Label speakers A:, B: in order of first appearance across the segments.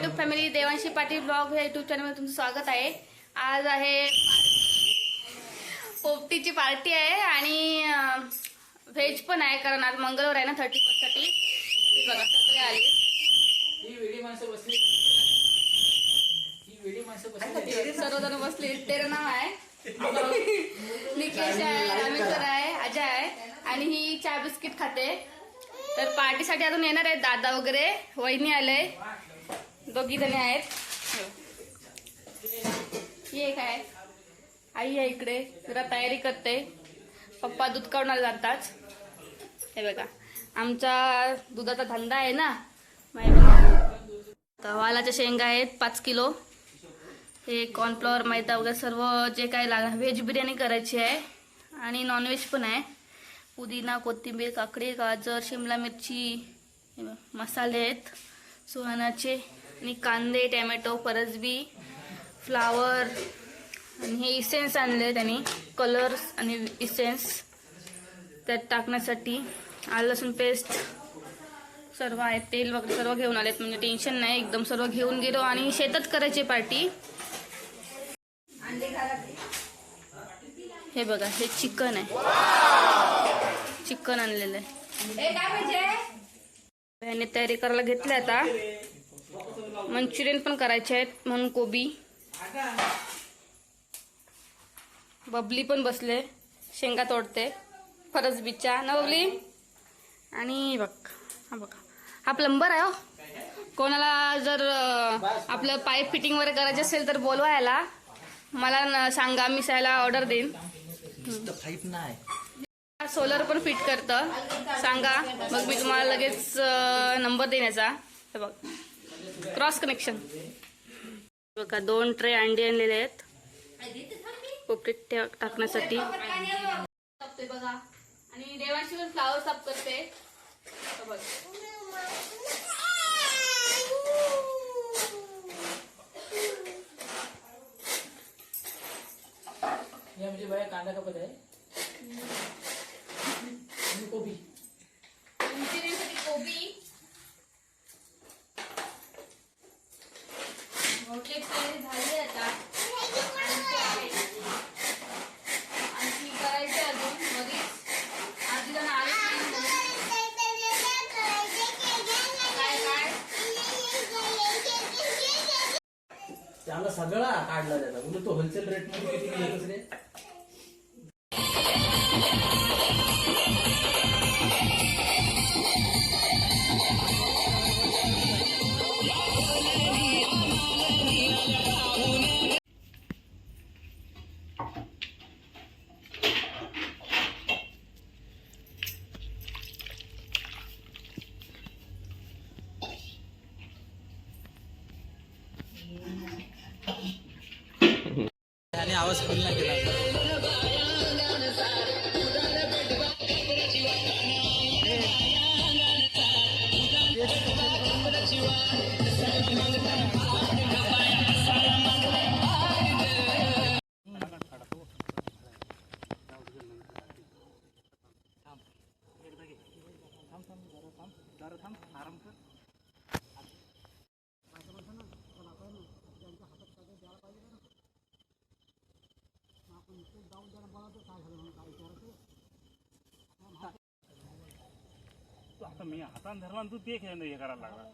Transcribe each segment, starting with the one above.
A: YouTube family Devanshi Patil blog या YouTube चॅनलमध्ये तुमचं स्वागत आहे. आज आहे पोपटीची पार्टी आहे आणि व्हेज पण आहे कारण आज मंगळवार आहे ना थर्टी साठी. बघा सगळे आले.
B: ही ही माणसं बसली.
A: सर्वजण बसले. तेरं नाव आहे. निकेश आहे रामेश्वर आहे अजय आहे. आणि ही चहा बिस्किट खाते. तर पार्टीसाठी अजून येणार आहेत दादा वगैरे. वहिनी आले. दोघी जणी आहेत. ये एक आहे आई आहे इकडे. जरा तयारी करते. पप्पा दूध काढणार जातात हे बघा. आमचा दुधाचा धंदा आहे ना? माहिती वालाच्या शेंगा आहेत पाच किलो. हे कॉर्नफ्लॉवर मैदा वगैरे सर्व जे काय लागणार व्हेज बिर्याणी करायची आहे. आणि नॉनव्हेज पण आहे. पुदिना कोथिंबीर काकडी गाजर शिमला मिरची मसाले आहेत. सुहानाचे. आणि कांदे टॅमॅटो परसबी फ्लावर आणि हे इसेन्स आणले त्यांनी. कलर्स आणि इसेन्स त्यात टाकण्यासाठी. आलं लसूण पेस्ट सर्व आहे. तेल वगैरे सर्व घेऊन आलेत. म्हणजे टेन्शन नाही. एकदम सर्व घेऊन गेलो आणि शेतात करायची पार्टी हे बघा हे चिकन आहे. चिकन आणलेलं आहे. तयारी करायला घेतली आता. मंचुरियन पण करायचे आहेत म्हणून कोबी. बबली पण बसले शेंगा तोडते. फरसबीच्या ना बबली? आणि बघ हा बघा. हा प्लंबर आहे हो. कोणाला जर आपलं पाईप फिटिंग वगैरे करायचे असेल तर बोलवा याला मला सांगा मी त्याला ऑर्डर देईन. सोलर पण फिट करतं. सांगा मग मी तुम्हाला लगेच नंबर देईन याचा. हे बघ. क्रॉस कनेक्शन बघा दोन ट्रे अंडी आणलेले आहेत. पोपटीत टाकण्यासाठी. टाकते बघा आणि देवांशी पण फ्लावर साफ करते. बघ.
B: बाया कांदा कापत आहे. कोबी.
A: बहुतेक तयारी झाली आता. आणखी अजून आले काय काय
B: त्याला सगळा काढला त्याचा. म्हणजे तो होलसेल रेटमध्ये किती मिळतच रे आवाज फुल नाही केला
C: तू आता मी हातान धरला आणि तू ते खेळ हे करायला लागला.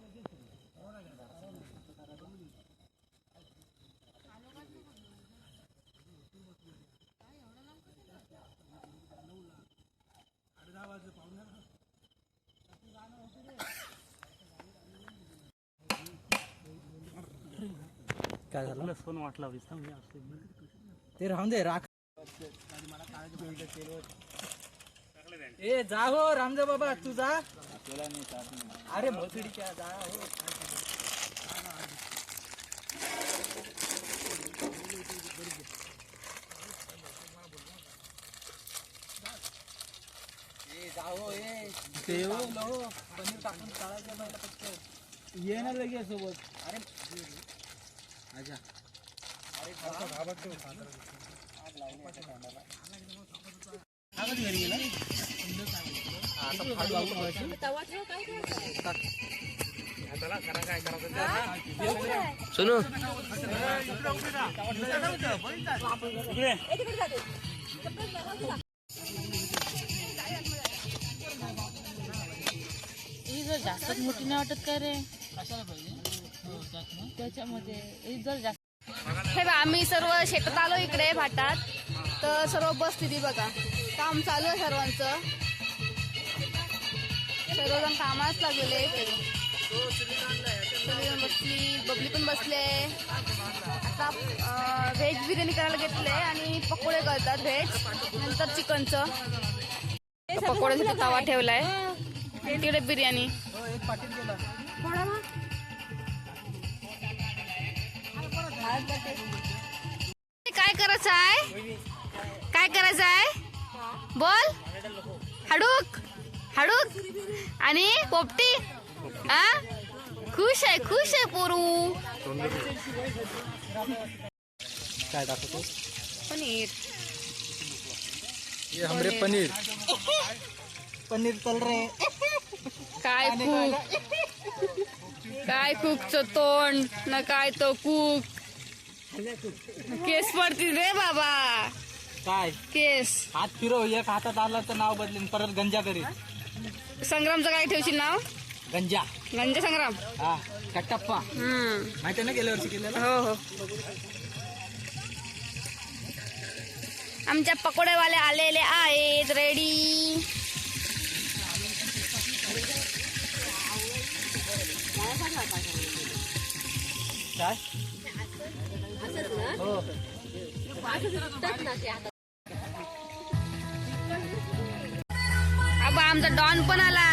B: काय झालं?
C: फोन वाटला
B: ते राहून दे राख. ए जा हो रामदेव बाबा तू जा. अरे भोसडीच्या जा हो. ए, जा हो, ए. हो, पनीर टाकून फक्त. ये ना लगेच सोबत. अरे
C: करा काय करायचं ते करा.
B: सोनू.
C: इकडे
D: ही जर जास्तच मोठी नाही वाटत काय रे? त्याच्यामध्ये ही जर जास्त
A: हे बघा आम्ही सर्व शेतात आलो इकडे भाटात. तर सर्व बसलेली बघा. काम चालू आहे सर्वांचं. सर्वजण कामालाच लागलेले बसली बबली पण बसले आता व्हेज बिर्याणी करायला घेतले आणि पकोडे करतात व्हेज नंतर चिकनचं. पकोड्यासाठी तवा ठेवलाय. तिकडे बिर्याणी. काय करायचं आहे काय करायचं आहे बोल. हाडूक. हाडूक. आणि पोपटी. आ? खुश आहे खुश आहे पोरू.
B: काय दाखवतो
A: पनीर.
B: ये हमरे पनीर. पनीर चल रहे.
A: काय कूक काय कुकचं तोंड ना काय तो कुक. केस पडतील रे बाबा.
B: काय?
A: केस.
B: हात फिरव एक हातात आला तर नाव बदलेन परत गंजा करीत
A: संग्रामचं काय ठेवशील नाव?
B: गंजा.
A: गंजा संग्राम.
B: हा कट्टप्पा.
A: हम्म.
B: माहिती ना गेल्या वर्षी केलेलं?
A: हो हो. आमच्या पकोडेवाले आलेले आहेत रेडी
B: काय? हो.
A: आमचा डॉन पण आला.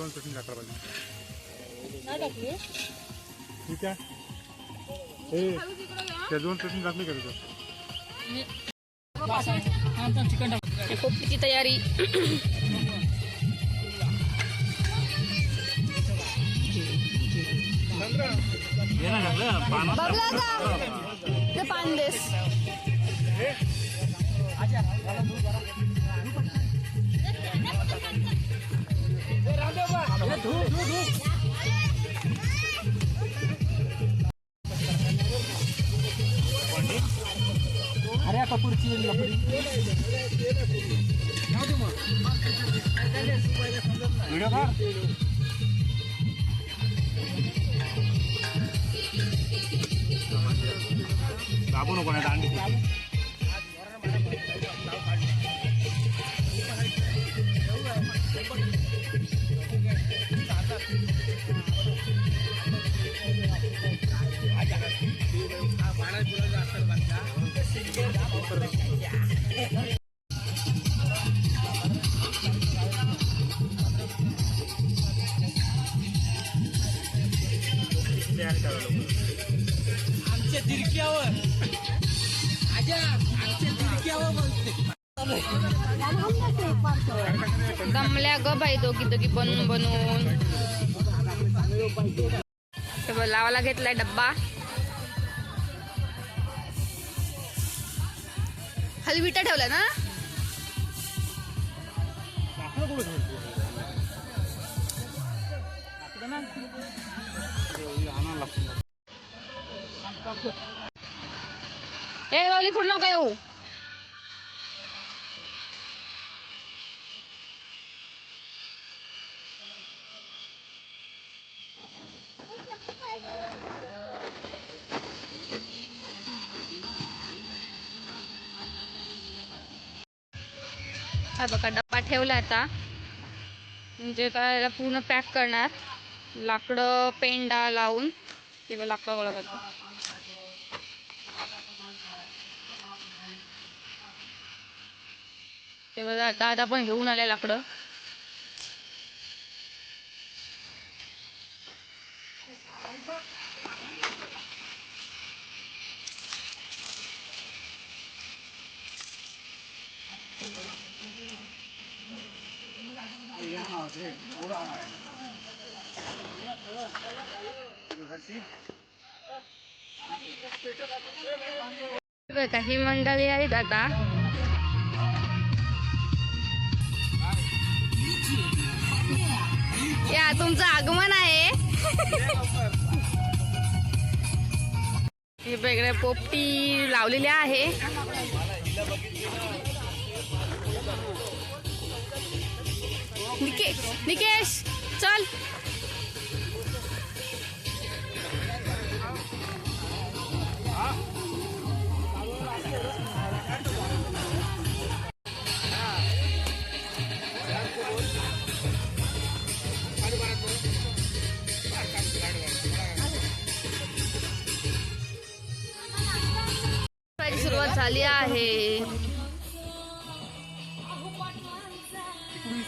C: शेजवान चटणी टाकला. पाहिजे ठीक आहे? ए शेजवान चटणी टाकली का
B: चिकन
A: पोपटीची तयारी.
C: हे ना टाकलं पानं
A: बघला
B: अरे कपूरची
C: व्हिडिओ काढ दाबू नको नाही दांडी तयारी
A: दमल्या ग बाई दोघी दोघी बनवून बनवून. लावायला घेतलाय डब्बा. खाली विटा ठेवला ना? ए वाली पुढं नका येऊ? हा बघा डब्बा ठेवला आता. म्हणजे त्याला याला पूर्ण पॅक करणार.
B: लाकडं पेंडा लावून. किंवा लाकडं गोळा करतात ते बघा आता आता पण घेऊन आले लाकडं. बघा ही मंडळी आहेत आता. या तुमचं आगमन आहे. ही वेगळे पोपटी लावलेली आहे. निके निकेश चल. सुरुवात झाली आहे.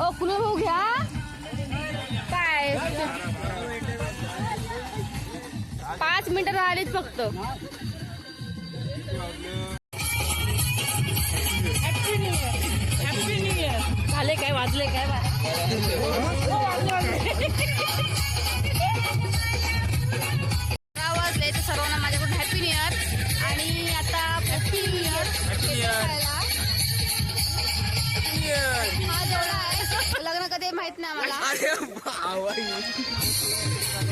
B: ओ कुणी भाऊ घ्या काय? पाच मिनिटं राहिलीच फक्त. झाले काय वाजले काय अकरा आहे माहीत नाही.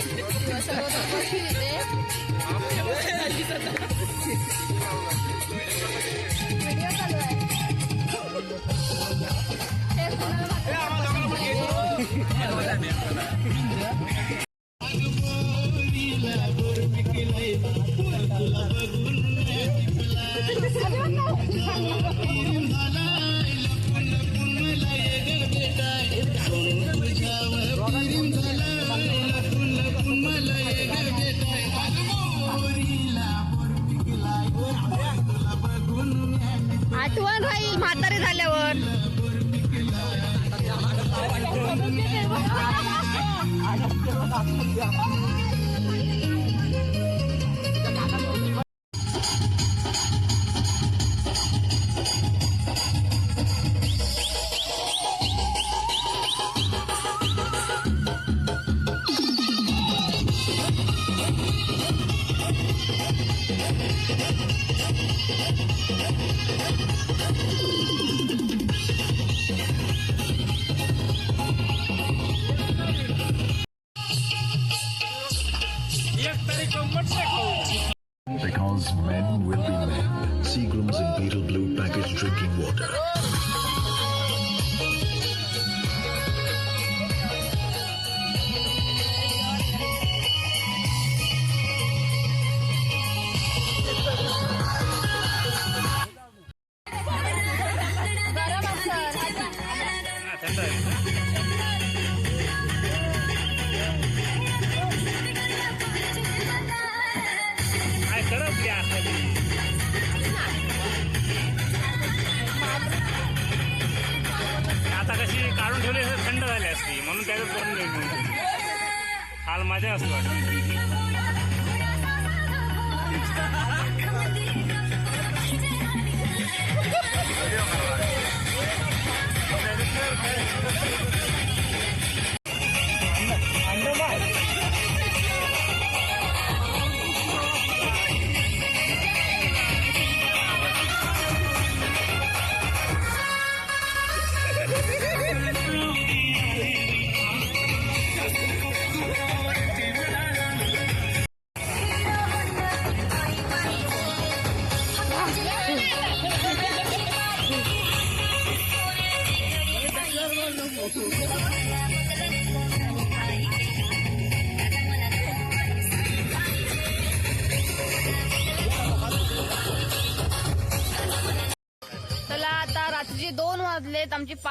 C: काल माझ्या असं वाटतं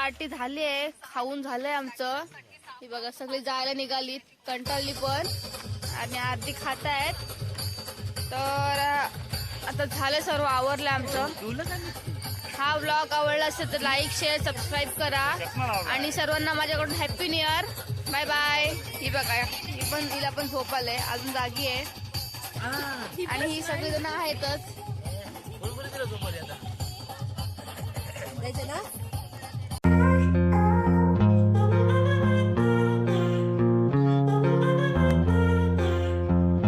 A: पार्टी झाली आहे खाऊन झालंय आमचं. ही बघा सगळी जायला निघालीत कंटाळली पण. आणि अर्धी खात आहेत तर आता झालं सर्व आवरलं आमचं. हा ब्लॉग आवडला असेल तर लाईक शेअर सबस्क्राईब करा. आणि सर्वांना माझ्याकडून happy new year bye bye ही बघा ही पण तिला पण झोप आलंय. अजून जागी आहे. आणि ही सगळी जण आहेतच